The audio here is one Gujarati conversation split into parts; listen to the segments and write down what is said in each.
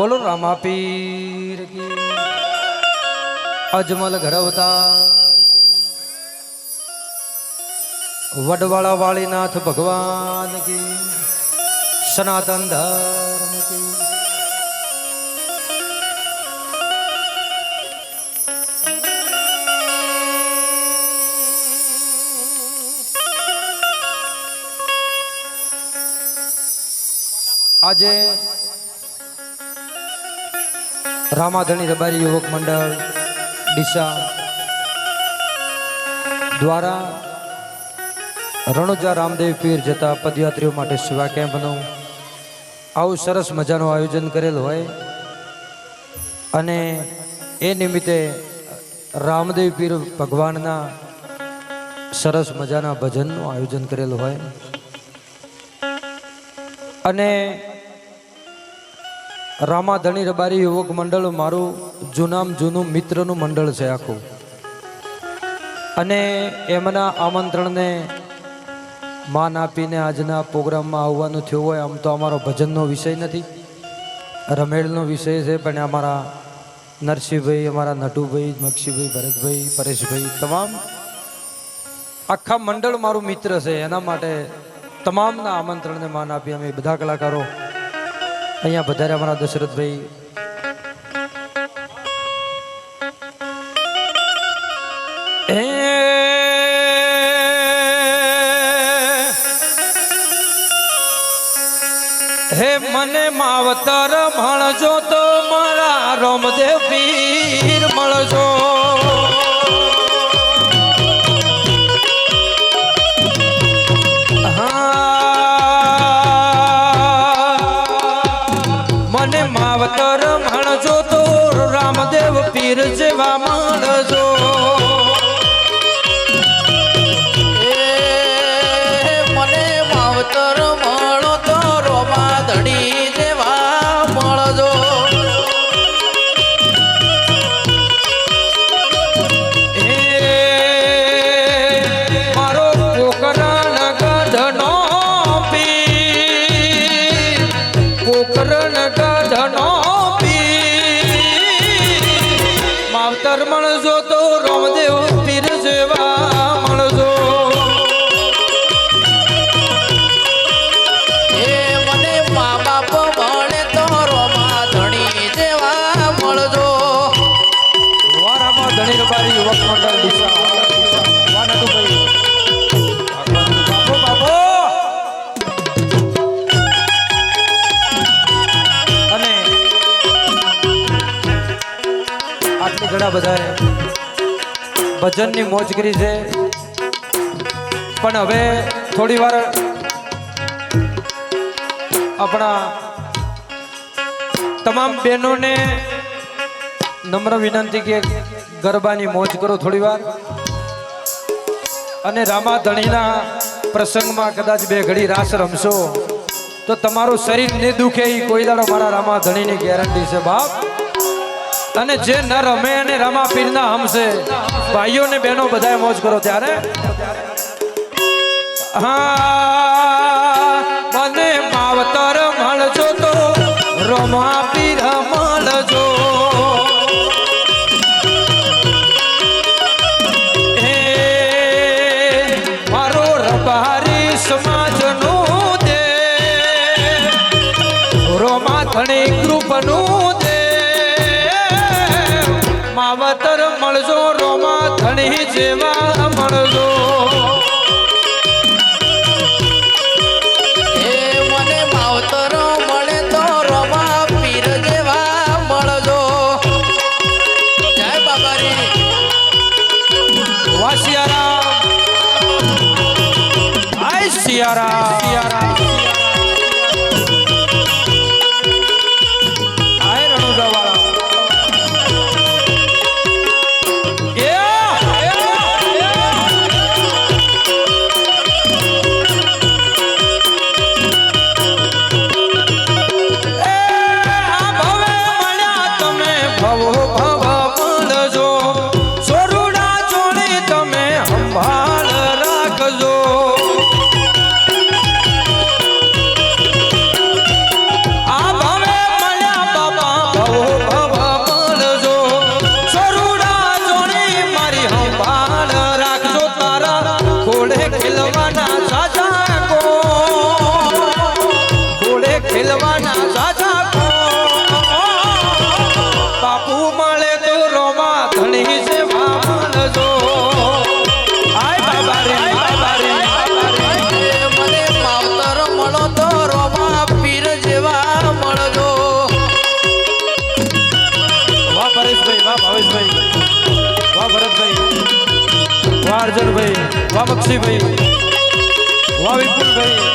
બોલો રામા પીર અજમલ ઘર. વડવાળા વાળીનાથ ભગવાન કી સનાતન ધર્મ કી આજે રામાધણી રબારી યુવક મંડળ, ડીસા દ્વારા રણુજા રામદેવ પીર જતા પદયાત્રીઓ માટે સેવા કેમ્પનું આવું સરસ મજાનું આયોજન કરેલ હોય. અને એ નિમિત્તે રામદેવ પીર ભગવાનના સરસ મજાના ભજનનું આયોજન કરેલું હોય. અને રામાધણી રબારી યુવક મંડળ મારું જૂનામ જૂનું મિત્રનું મંડળ છે આખું. અને એમના આમંત્રણને માન આપીને આજના પ્રોગ્રામમાં આવવાનું થયું હોય, આમ તો અમારો ભજનનો વિષય નથી રમેળનો વિષય છે, પણ અમારા નરસિંહભાઈ, અમારા નટુભાઈ મક્ષીભાઈ ભરતભાઈ, પરેશભાઈ તમામ આખા મંડળ મારું મિત્ર છે, એના માટે તમામના આમંત્રણને માન આપી અમે બધા કલાકારો અહીંયા વધારે અમારા દશરથભાઈ હે મને માવતર મળજો તો મારા રોમદેવ પીર મળજો. મંડળ. આટલી ઘણા બધાએ ભજનની મોજ કરી છે પણ હવે થોડી વાર આપણા તમામ બહેનોને નમ્ર વિનંતી કે ગરબાની મોજ કરો થોડી વાર. અને રામાધણીના પ્રસંગમાં કદાચ બે ઘડી રાસ રમશો, તો તમારું શરીર ને દુખે એ કોઈ દાડો મારા રામાધણીની ગેરંટી છે બાપ. અને જે ન રમે અને રામા પીરના હમશે, ભાઈઓ ને બહેનો બધા મોજ કરો ત્યારે. હા, મને માવતર મળજો તો રમા ધણી જેવા મળજો વાહ અર્જુનભાઈ વાહ બક્ષીભાઈ વાહ વિપુલભાઈ.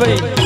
হবে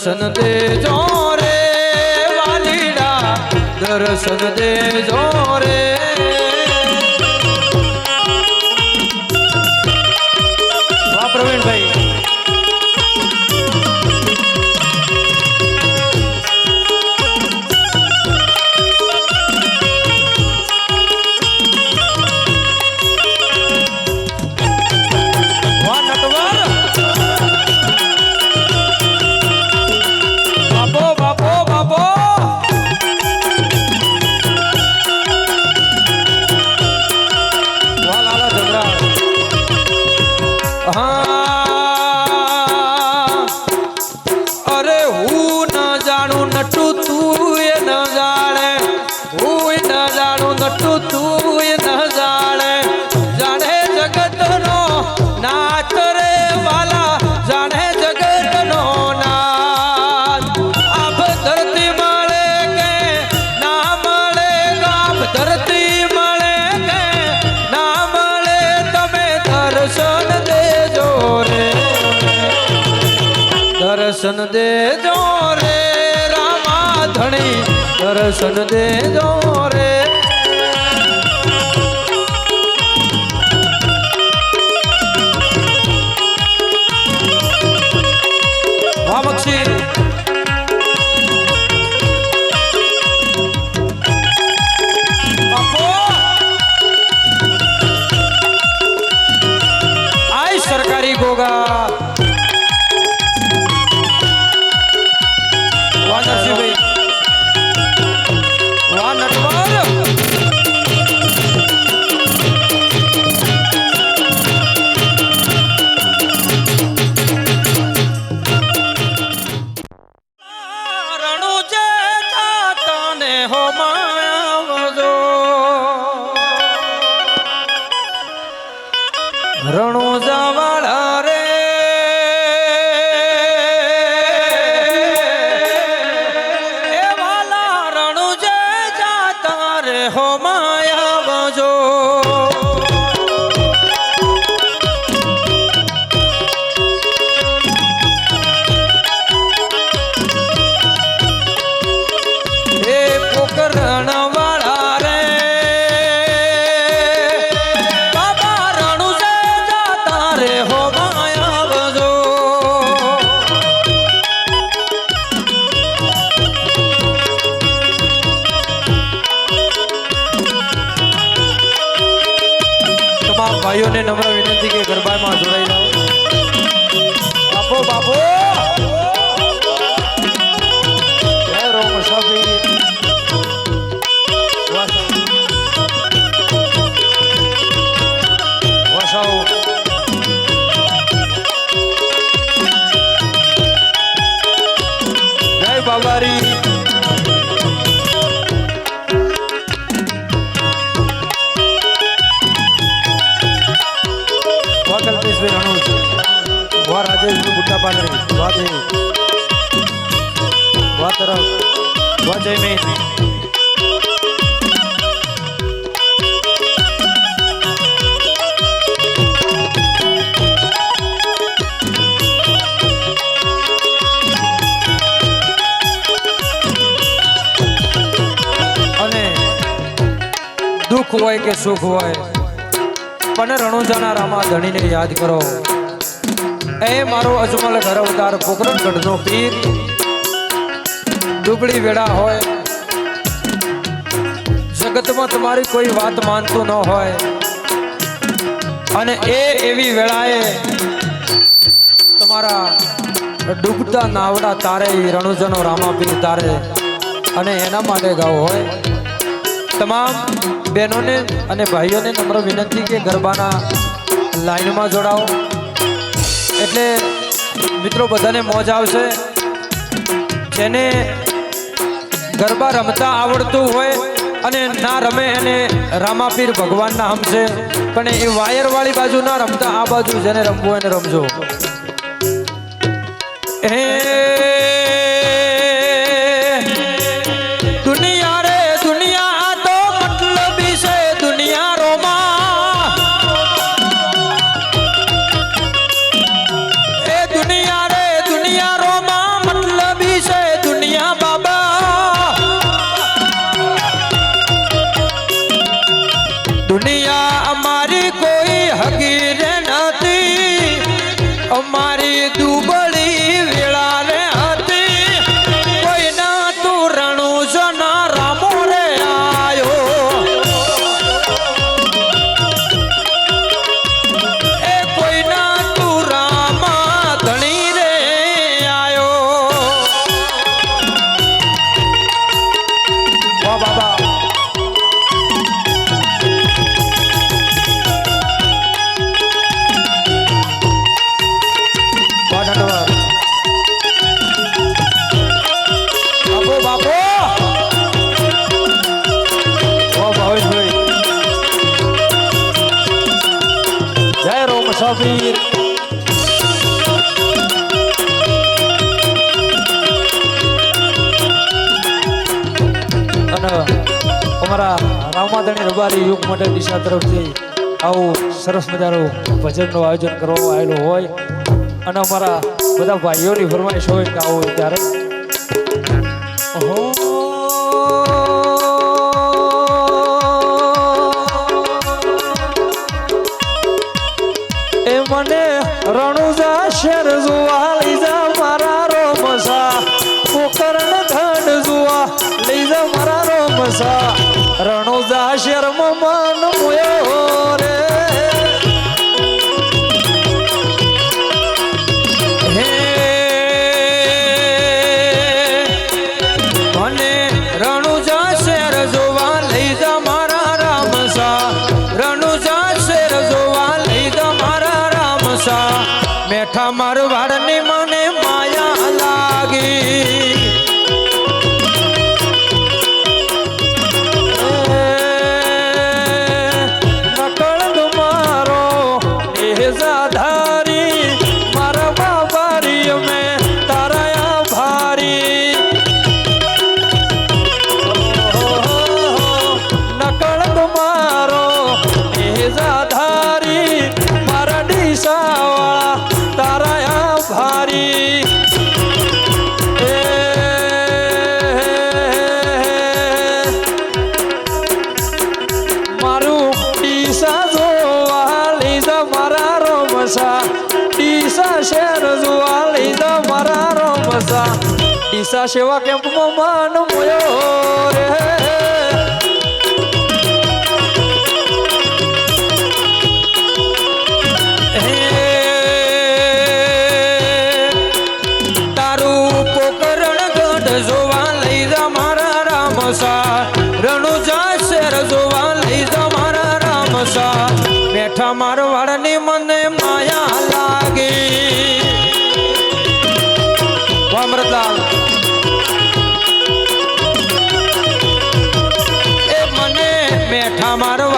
દર્શન દેજો રે વાલીડા દર્શન દેજો રે. દેજો રે રામા ધણી દર્શન દેજો રે. બક્ષી. होगा રે ભાઈઓને નમ્ર વિનંતી કે ગરબામાં જોડાઈ બુટ્ટા પાટણી વાહ દેવ વાહ તરફ વાહ જયમીન દુઃખ હોય કે સુખ હોય, પણ રણુજાના રામા ધણીને યાદ કરો. એ મારો અજમલ ગરવદાર અવતાર પોકરણ ગઢનો પીર. દુબળી વેળા હોય. જગતમાં તમારી કોઈ વાત માનતું ન હોય. અને એ એવી વેળાએ તમારા ડૂબતા નાવડા તારે રણુજનો રામાપીર તારે અને એના માટે ગાવ હોય. તમામ બહેનોને અને ભાઈઓને નમ્ર વિનંતી કે ગરબાના લાઈનમાં જોડાઓ. એટલે મિત્રો, બધાને મોજ આવશે. જેને ગરબા રમતા આવડતું હોય અને ના રમે એને રામાપીર ભગવાનના હમશે. પણ એ વાયરવાળી બાજુ ના રમતા, આ બાજુ જેને રમવું એને રમજો. હે રોમ અને અમારા રામાધણી રબારી યુગ માટે દિશા તરફથી આવું સરસ મજાનું ભજનનું આયોજન કરવામાં આવેલું હોય. અને અમારા બધા ભાઈઓની ફરમાઈશ હોય કે આવું ત્યારે. એ રણુજા શેર ડીસા સેવા કેમ્પમાં માન મોયો રે હે તારું પોકરણ ગઢ જોવા લઈ જા મારા રામસા રણુજા શેર જોવા લઈ જા મારા રામસા બેઠા મારવાડની મને માયા લાગે વાહ અમૃતલાલ amaron